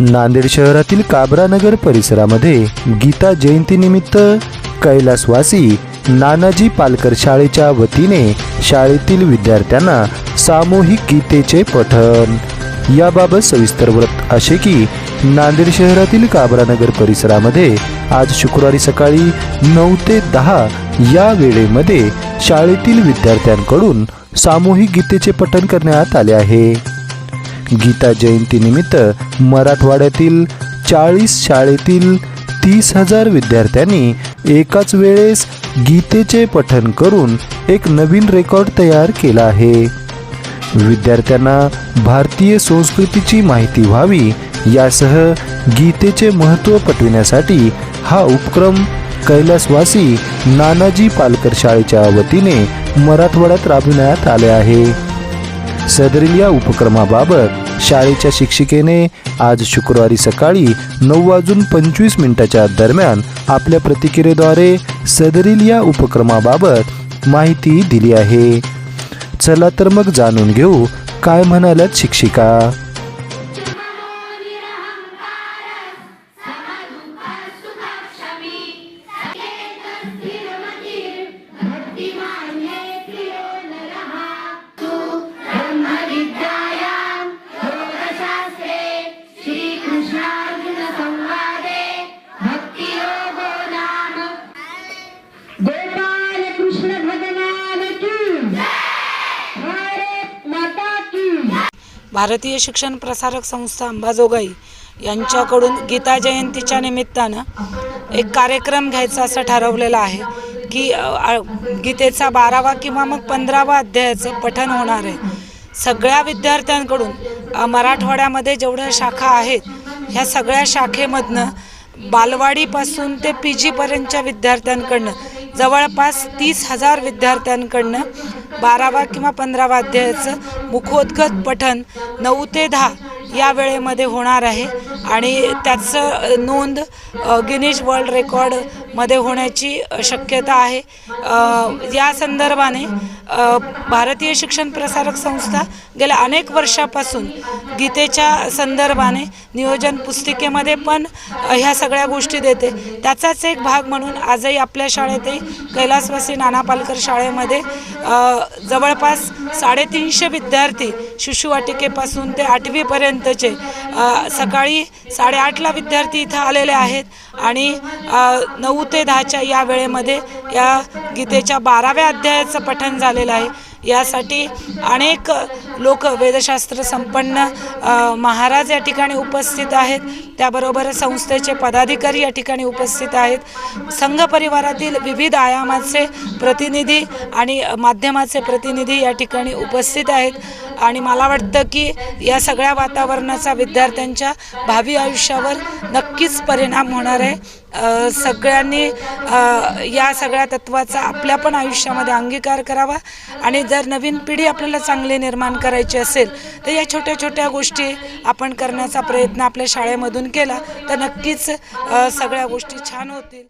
नांदेड शहरातील काबरानगर परिसरामध्ये गीता जयंतीनिमित्त कैलासवासी नानाजी पालकर शाळेच्या वतीने शाळेतील विद्यार्थ्यांना सामूहिक गीतेचे पठण. याबाबत सविस्तर व्रत असे की नांदेड शहरातील काबरानगर परिसरामध्ये आज शुक्रवारी सकाळी नऊ ते दहा या वेळेमध्ये शाळेतील विद्यार्थ्यांकडून सामूहिक गीतेचे पठण करण्यात आले आहे. गीता जयंतीनिमित्त मराठवाड्यातील चाळीस शाळेतील तीस हजार विद्यार्थ्यांनी एकाच वेळेस गीतेचे पठन करून एक नवीन रेकॉर्ड तयार केला आहे. विद्यार्थ्यांना भारतीय संस्कृतीची माहिती व्हावी यासह गीतेचे महत्त्व पटविण्यासाठी हा उपक्रम कैलासवासी नानाजी पालकर शाळेच्या वतीने मराठवाड्यात राबविण्यात आले आहे. सदरील या उपक्रमाबाबत शाळेच्या शिक्षिकेने आज शुक्रवारी सकाळी नऊ वाजून पंचवीस मिनिटाच्या दरम्यान आपल्या प्रतिक्रियेद्वारे सदरील या उपक्रमाबाबत माहिती दिली आहे. चला तर मग जाणून घेऊ काय म्हणाल्यात शिक्षिका? भारतीय शिक्षण प्रसारक संस्था अंबाजोगाई यांच्याकडून गीता जयंतीच्या निमित्तानं एक कार्यक्रम घ्यायचा असं ठरवलेलं आहे की गीतेचा बारावा किंवा मग पंधरावा अध्यायाचं पठन होणार आहे. सगळ्या विद्यार्थ्यांकडून मराठवाड्यामध्ये जेवढ्या शाखा आहेत ह्या सगळ्या शाखेमधनं बालवाडीपासून ते पी जीपर्यंतच्या विद्यार्थ्यांकडनं जवळपास तीस हजार विद्यार्थ्यांकडनं बारावा किंवा पंधरावा अध्यायाचं मुखोद्गत पठन नऊ ते दहा या वेळेमध्ये होणार आहे. आणि त्याचं नोंद गिनीज वर्ल्ड मध्ये होण्याची शक्यता आहे. या संदर्भाने भारतीय शिक्षण प्रसारक संस्था गेल्या अनेक वर्षापासून गीतेच्या संदर्भाने नियोजन पुस्तिकेमध्ये पण ह्या सगळ्या गोष्टी देते. त्याचाच एक भाग म्हणून आजही आपल्या शाळेतही कैलासवासी नाना पालकर शाळेमध्ये जवळपास साडेतीनशे विद्यार्थी शिशुवाटिकेपासून ते आठवीपर्यंतचे सकाळी साडेआठला विद्यार्थी इथं आलेले आहेत. आणि नऊ नऊ ते दहाच्या या वेळेमध्ये या गीतेच्या बाराव्या अध्यायाचं पठण झालेलं आहे. यासाठी अनेक लोक वेदशास्त्र संपन्न महाराज या ठिकाणी उपस्थित आहेत. त्याबरोबर संस्थेचे पदाधिकारी या ठिकाणी उपस्थित आहेत. संघ परिवारातील विविध आयामाचे प्रतिनिधी आणि माध्यमाचे प्रतिनिधी या ठिकाणी उपस्थित आहेत. आणि मला वाटतं की या सगळ्या वातावरणाचा विद्यार्थ्यांच्या भावी आयुष्यावर नक्कीच परिणाम होणार आहे. सगळ्यांनी या सगळ्या तत्वाचा आपल्या पण आयुष्यामध्ये अंगीकार करावा. आणि जर नवीन पिढी आपल्याला चांगली निर्माण करायची असेल तर या छोट्या छोट्या गोष्टी आपण करण्याचा प्रयत्न आपल्या शाळेमधून केला तर नक्कीच सगळ्या गोष्टी छान होतील.